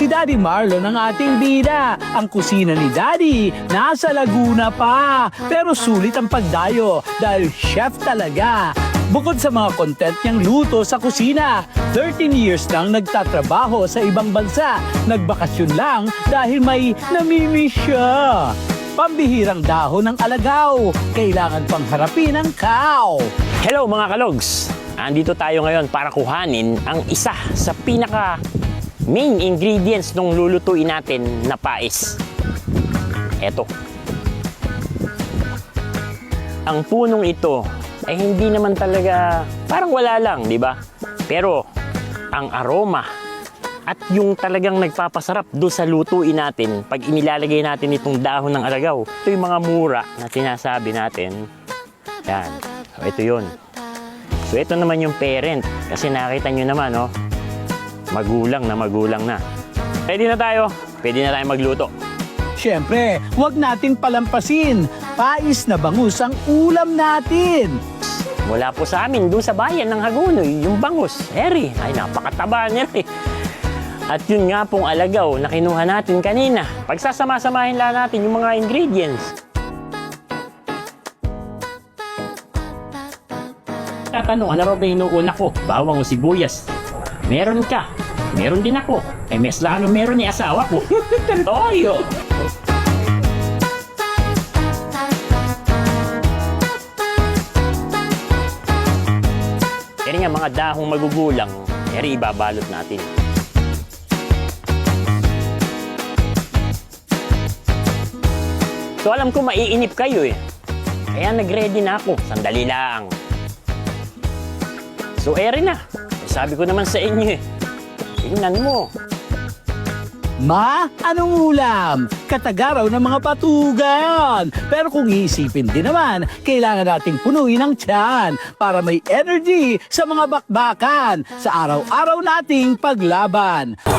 Si Daddy Marlon ang ating bida. Ang kusina ni Daddy nasa Laguna pa. Pero sulit ang pagdayo dahil chef talaga. Bukod sa mga content niyang luto sa kusina, 13 years nang nagtatrabaho sa ibang bansa. Nagbakasyon lang dahil may namimiss siya. Pambihirang dahon ng alagaw, kailangan pang harapin ang cow. Hello mga kalogs! Andito tayo ngayon para kuhanin ang isa sa pinaka main ingredients ng lulutuin natin na pais. Eto. Ang punong ito ay hindi naman talaga parang wala lang, di ba? Pero ang aroma at yung talagang nagpapasarap doon sa lutuin natin pag inilalagay natin itong dahon ng alagaw. Ito yung mga mura na sinasabi natin. Yan. So, ito yun. So ito naman yung parent kasi nakita nyo naman oh, magulang na magulang na. Ready na tayo? Pwede na tayo magluto. Siyempre, huwag nating palampasin. Pais na bangus ang ulam natin. Mula po sa amin, doon sa bayan ng Hagunoy, yung bangus, eri, ay napakataba niya rin. At yun nga pong alagaw na kinuha natin kanina. Pagsasama-samahin lang natin yung mga ingredients. Tatanong, ano raw ba inuuna ko? Bawang o sibuyas? Meron ka. Meron din ako. Eh, mas lalo meron ni asawa ko. Toyo! Yan nga mga dahong magugulang, eri ibabalot natin. So alam ko maiinip kayo eh. Kaya nag-ready na ako. Sandali lang. So eri na. Sabi ko naman sa inyo eh. Tingnan mo. Ma, anong ulam? Katagaraw ng mga patugan. Pero kung iisipin din naman, kailangan nating punuin ang tiyan para may energy sa mga bakbakan sa araw-araw nating paglaban.